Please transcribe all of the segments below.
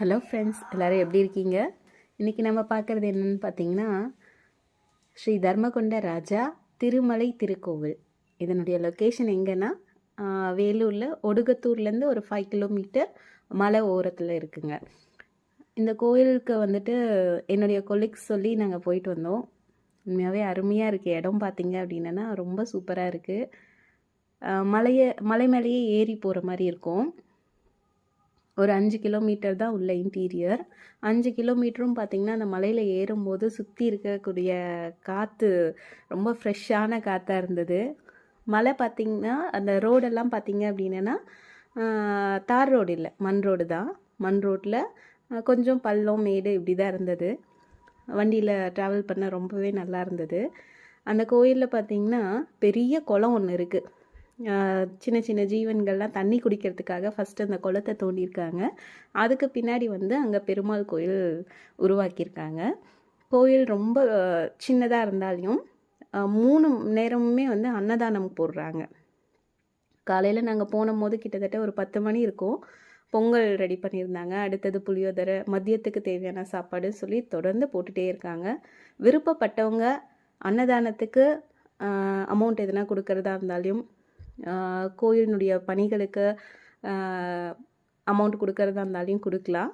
Hello friends எல்லோரும் எப்படி இருக்கீங்க? இன்றைக்கி நம்ம பார்க்குறது என்னென்னு பார்த்தீங்கன்னா ஸ்ரீ தர்மகொண்ட ராஜா திருமலை திருக்கோவில். இதனுடைய லொக்கேஷன் எங்கன்னா வேலூரில் ஒடுகத்தூர்லேருந்து ஒரு ஃபைவ் கிலோமீட்டர் மலை ஓரத்தில் இருக்குங்க. இந்த கோயிலுக்கு வந்துட்டு என்னுடைய கொலீக்ஸ் சொல்லி நாங்கள் போயிட்டு வந்தோம். உண்மையாகவே அருமையாக இருக்குது இடம் பார்த்தீங்க அப்படின்னா ரொம்ப சூப்பராக இருக்குது மலையை மலை மேலேயே ஏறி போகிற மாதிரி இருக்கும். ஒரு அஞ்சு கிலோமீட்டர் தான் உள்ள இன்டீரியர் அஞ்சு கிலோமீட்டரும் பார்த்திங்கன்னா அந்த மலையில் ஏறும்போது சுற்றி இருக்கக்கூடிய காற்று ரொம்ப ஃப்ரெஷ்ஷான காற்றாக இருந்தது. மலை பார்த்திங்கன்னா அந்த ரோடெல்லாம் பார்த்திங்க அப்படின்னா தார் ரோடு இல்லை மண் ரோடு தான். மண் ரோட்டில் கொஞ்சம் பள்ளம் மேடு இப்படி தான் இருந்தது. வண்டியில் ட்ராவல் பண்ண ரொம்பவே நல்லா இருந்தது. அந்த கோயிலில் பார்த்திங்கன்னா பெரிய குளம் ஒன்று இருக்குது சின்ன சின்ன ஜீவன்கள்லாம் தண்ணி குடிக்கிறதுக்காக ஃபஸ்ட்டு அந்த குளத்தை தோண்டியிருக்காங்க. அதுக்கு பின்னாடி வந்து அங்கே பெருமாள் கோயில் உருவாக்கியிருக்காங்க. கோயில் ரொம்ப சின்னதாக இருந்தாலும் மூணு நேரமுமே வந்து அன்னதானம் போடுறாங்க. காலையில் நாங்கள் போன போது கிட்டத்தட்ட ஒரு பத்து மணி இருக்கும். பொங்கல் ரெடி பண்ணியிருந்தாங்க. அடுத்தது புளியோதரை மதியத்துக்கு தேவையான சாப்பாடு சொல்லி தொடர்ந்து போட்டுகிட்டே இருக்காங்க. விருப்பப்பட்டவங்க அன்னதானத்துக்கு அமௌண்ட் எதனா கொடுக்கறதா இருந்தாலும் கோயிலினுடைய பணிகளுக்கு அமௌண்ட் கொடுக்கறதா இருந்தாலையும் கொடுக்கலாம்.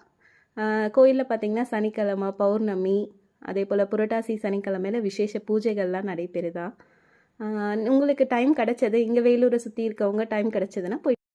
கோயிலில் பார்த்திங்கன்னா சனிக்கிழமை பௌர்ணமி அதே போல் புரட்டாசி சனிக்கிழமையில விசேஷ பூஜைகள்லாம் நடைபெறுதா உங்களுக்கு டைம் கிடச்சது இங்கே வேலூரை சுற்றி இருக்கவங்க டைம் கிடச்சதுன்னா போய்